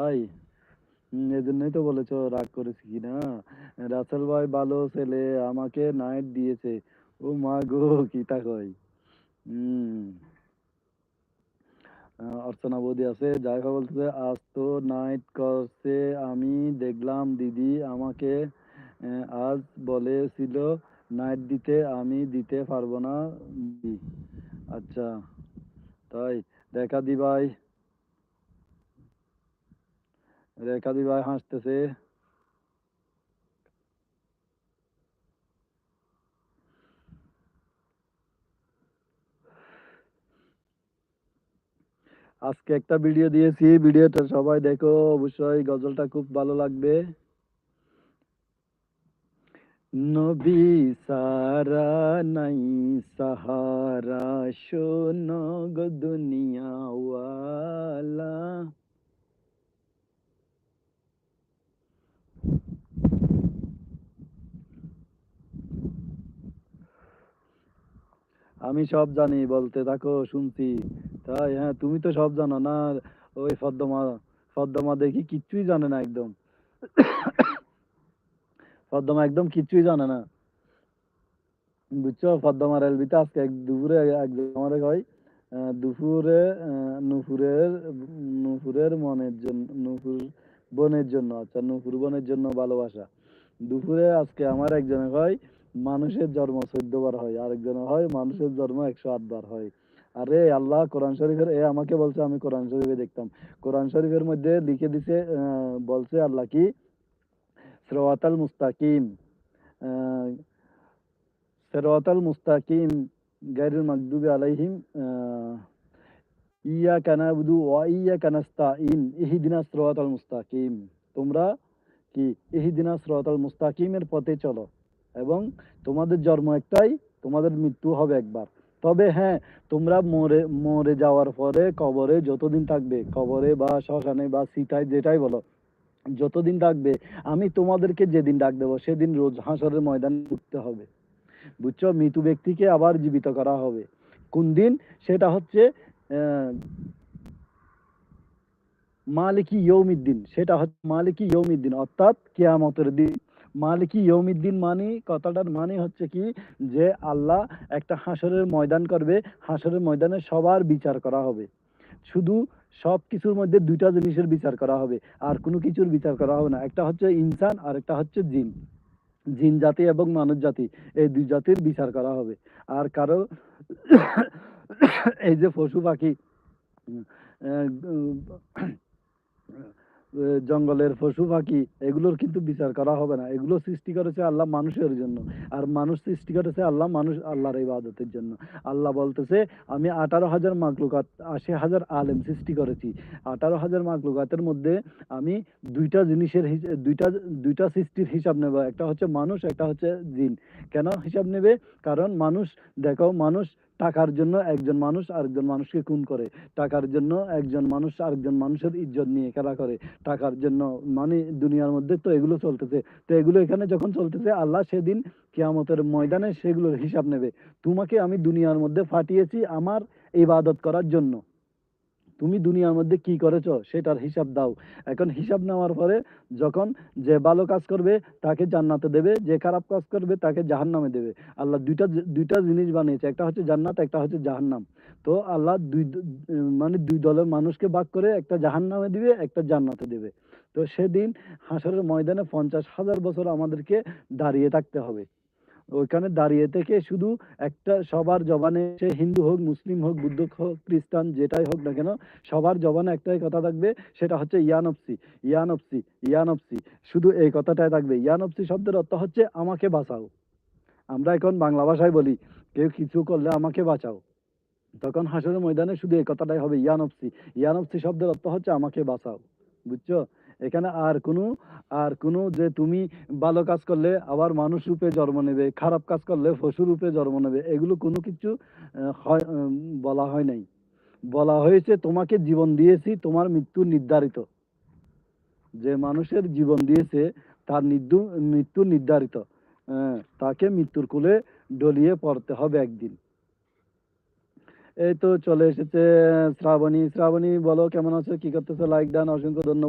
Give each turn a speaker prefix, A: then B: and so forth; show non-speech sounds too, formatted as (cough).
A: হুম, এজন্যই তো বলেছ রাগ করেছি কি না? রাসেল ভাই ভালো ছেলে আমাকে নাইট দিয়েছে। ও মা গো কি তা কয়? হুম অর্চনা বৌদি আছে জায়গা বলতেছে আজ তো নাইট করছে আমি দেখলাম দিদি আমাকে আজ বলেছিল নাইট দিতে আমি দিতে পারব না। আচ্ছা তাই দেখা দি ভাই। দি ভাই হাসতেছে। আজকে একটা ভিডিও দিয়েছি ভিডিওটা সবাই দেখো, অবশ্যই গজলটা খুব ভালো লাগবে। নবী সারা নাই, সাহারা শোনো গো দুনিয়া আমি সব জানি বলতে থাকো শুনছি। তাই হ্যাঁ তুমি তো সব জানো না ওই ফদ্দমা ফদ্দমা দেখি কিচ্ছুই জানে না একদম। ফদ্দমা একদম কিচ্ছুই জানে না। বুঝছ? ফদ্দমার এলবিতে আজকে এক দুপুরে একজন আমারে আহ, দুপুরে নুপুরের নুপুরের মনের জন্য নুপুর বোনের জন্য আচ্ছা নুপুর বোনের জন্য ভালোবাসা। দুপুরে আজকে আমার একজনে কয় মানুষের জন্ম চোদ্দ বার হয় আরেকজনে হয় মানুষের জন্ম একশো আট বার হয়। আরে আল্লাহ কোরআন শরীফের এ আমাকে বলছে আমি কোরআন শরীফে দেখতাম। কোরআন শরীফের মধ্যে লিখে দিছে বলছে আল্লাহ কি? সিরাতাল মুস্তাকিম সিরাতাল মুস্তাকিম গায়রুল মাগদুবি আলাইহিম আহ, ইয়াকা নাবুদু ওয়া ইয়াকা নাস্তাইন ইহদিনাস সিরাতাল মুস্তাকিম। তোমরা কি? ইহদিনাস সিরাতাল মুস্তাকিমের পথে চলো। এবং তোমাদের জন্ম একটাই, তোমাদের মৃত্যু হবে একবার। তবে হ্যাঁ তোমরা মরে মরে যাওয়ার পরে কবরে যতদিন থাকবে, কবরে বা শ্মশানে বা সিটায় যেটাই বলো, যতদিন থাকবে, আমি তোমাদেরকে যেদিন ডাক দেবো, সেদিন রোজ হাসরের ময়দানে উঠতে হবে। বুঝছ? মৃত ব্যক্তিকে আবার জীবিত করা হবে। কোন দিন? সেটা হচ্ছে মালিকি ইয়ৌমিদ্দিন সেটা হচ্ছে মালিকি ইয়ৌমিদ্দিন অর্থাৎ কেয়ামতের দিন। মালিকি ইয়মিদ্দিন মানে কথাটার মানে হচ্ছে কি যে আল্লাহ একটা হাসরের ময়দান করবে হাসরের ময়দানে সবার বিচার করা হবে। শুধু সব কিছুর মধ্যে দুইটা জিনিসের বিচার করা হবে, আর কোনো কিছুর বিচার করা হবে না। একটা হচ্ছে ইনসান, আর একটা হচ্ছে জিন। জিন জাতি এবং মানব জাতি, এই দুই জাতির বিচার করা হবে। আর কারও (coughs) এই যে পশু পাখি জঙ্গলের পশু পাখি, এগুলোর কিন্তু বিচার করা হবে না। এগুলো সৃষ্টি করেছে আল্লাহ মানুষের জন্য। আর মানুষ সৃষ্টি করেছে আল্লাহ মানুষ আল্লাহর ইবাদতের জন্য। আল্লাহ বলতেছে, আমি আঠারো হাজার মাকলুকাত আশি হাজার আলেম সৃষ্টি করেছি। আঠারো হাজার মাকলুকাতের মধ্যে আমি দুইটা জিনিসের দুইটা দুইটা সৃষ্টির হিসাব নেব। একটা হচ্ছে মানুষ, একটা হচ্ছে জিন। কেন হিসাব নেবে? কারণ মানুষ, দেখো, মানুষ টাকার জন্য একজন মানুষ আরেকজন মানুষকে খুন করে। টাকার জন্য একজন মানুষ আরেকজন মানুষের ইজ্জত নিয়ে খেলা করে। টাকার জন্য মানে দুনিয়ার মধ্যে তো এগুলো চলতেছে। তো এগুলো এখানে যখন চলতেছে, আল্লাহ সেদিন কিয়ামতের ময়দানে সেগুলোর হিসাব নেবে। তোমাকে আমি দুনিয়ার মধ্যে ফাটিয়েছি আমার ইবাদত করার জন্য। তুমি দুনিয়ার মধ্যে কি করেছ সেটার হিসাব দাও। এখন হিসাব নেওয়ার পরে যখন যে ভালো কাজ করবে তাকে জান্নাতে দেবে, যে খারাপ কাজ করবে তাকে জাহান্নামে দেবে। আল্লাহ দুইটা দুইটা জিনিস বানিয়েছে, একটা হচ্ছে জান্নাত, একটা হচ্ছে জাহান্নাম। তো আল্লাহ দুই মানে দুই দলের মানুষকে ভাগ করে একটা জাহান্নামে দিবে, একটা জান্নাতে দেবে। তো সেদিন হাসরের ময়দানে পঞ্চাশ হাজার বছর আমাদেরকে দাঁড়িয়ে থাকতে হবে। ওইখানে দাঁড়িয়ে থেকে শুধু একটা সবার জবানে সে হিন্দু হোক, মুসলিম হোক, বুদ্ধ হোক, খ্রিস্টান যেটাই হোক না কেন, সবার জবানে একটাই কথা থাকবে, সেটা হচ্ছে ইয়ানপসি ইয়ানপসি ইয়ানপসি। শুধু এই কথাটাই থাকবে। ইয়ানপসি শব্দের অর্থ হচ্ছে আমাকে বাঁচাও। আমরা এখন বাংলা ভাষায় বলি, কেউ কিছু করলে আমাকে বাঁচাও। তখন হাসরের ময়দানে শুধু এই কথাটাই হবে, ইয়ানপসি। ইয়ানপসি শব্দের অর্থ হচ্ছে আমাকে বাঁচাও। বুঝছ? এখানে আর কোনো আর কোনো যে তুমি ভালো কাজ করলে আবার মানুষ রূপে জন্ম নেবে, খারাপ কাজ করলে পশু রূপে জন্ম নেবে, এগুলো কোনো কিছু বলা হয় নাই। বলা হয়েছে, তোমাকে জীবন দিয়েছি, তোমার মৃত্যু নির্ধারিত। যে মানুষের জীবন দিয়েছে, তার মৃত্যু নির্ধারিত। তাকে মৃত্যুর কোলে ডলিয়ে পড়তে হবে একদিন। এই তো চলে এসেছে শ্রাবণী। শ্রাবণী, বলো, কেমন আছো? কি করতেছো? লাইক দেন অসংখ্য ধন্যবাদ।